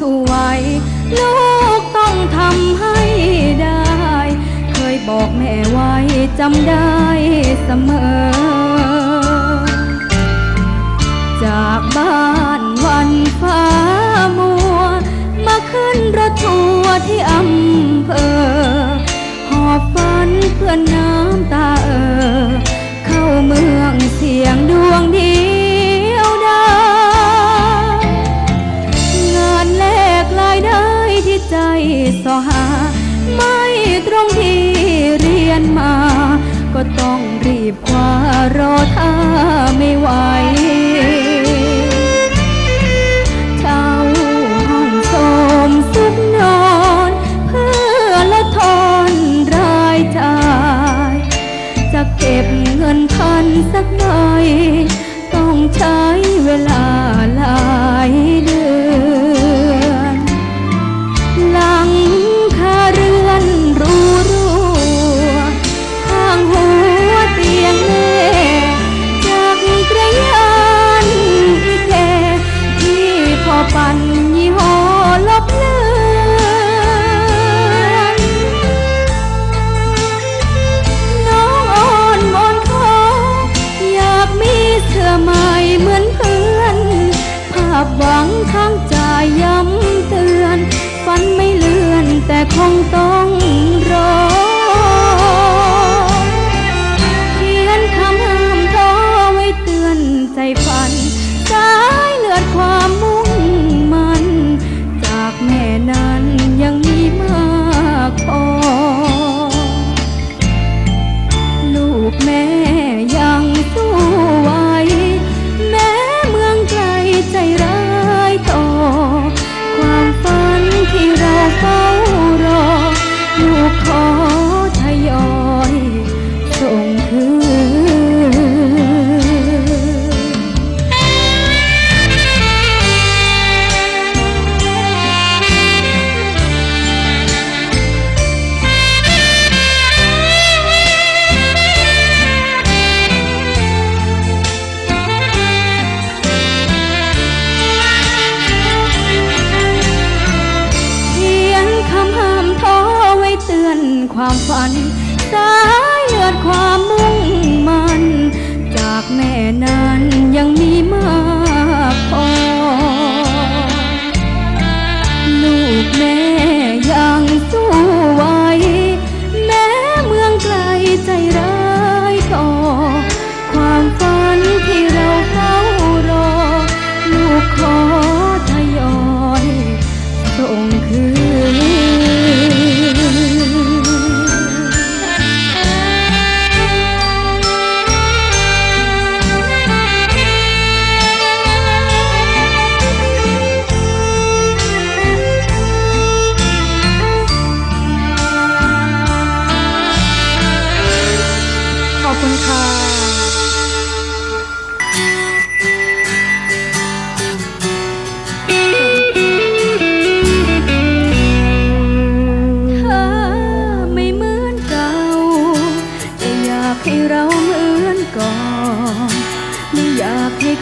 สวย ลูกต้องทำให้ได้ เคยบอกแม่ไว้จำได้เสมอ จากบ้าน รอท่าไม่ไหวเจ้าห้องโสมสุนอน เพื่อละทอนรายจ่าจะเก็บเงินพันสักหน่อย ความฝัน สายเลือดความมุ่งมัน จากแม่นั้นยังมีมา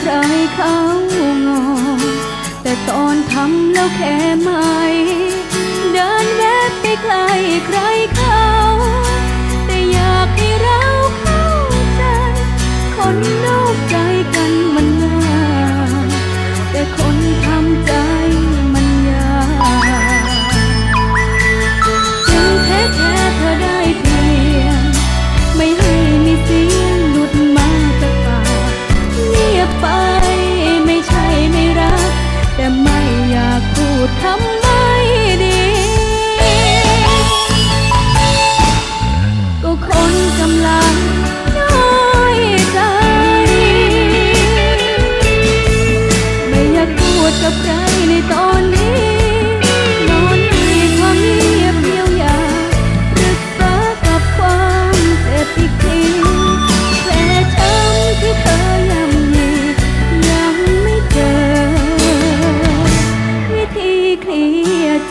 ใครเขางงแต่ตอนทำแล้วแค่ไม่ เดินแวบไปไกลใครเขา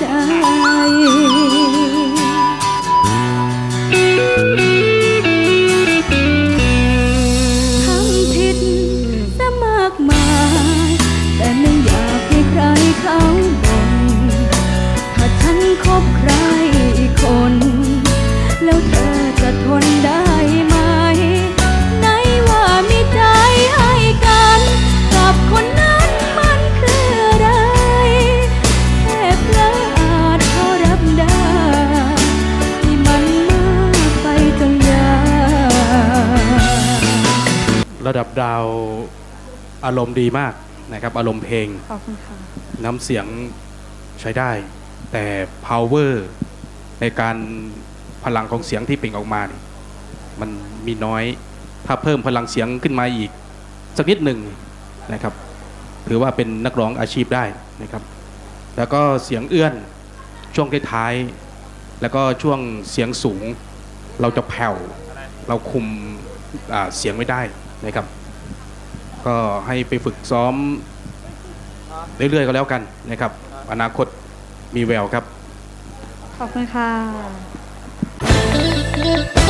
trai. ระดับดาวอารมณ์ดีมากนะครับ อารมณ์เพลงขอบคุณค่ะน้ำเสียงใช้ได้ แต่ power ในการพลังของเสียงที่เปล่งออกมานี่มันมีน้อย ถ้าเพิ่มพลังเสียงขึ้นมาอีก สักนิดหนึ่งนะครับ ถือว่าเป็นนักร้องอาชีพได้นะครับ แล้วก็เสียงเอื้อนช่วงท้ายๆแล้วก็ช่วงเสียงสูง เราจะแผ่ว เราคุมอ่าเสียงไม่ได้นะครับ ก็ให้ไปฝึกซ้อมเรื่อยๆก็แล้วกันนะครับ อนาคตมีแววครับ ขอบคุณค่ะ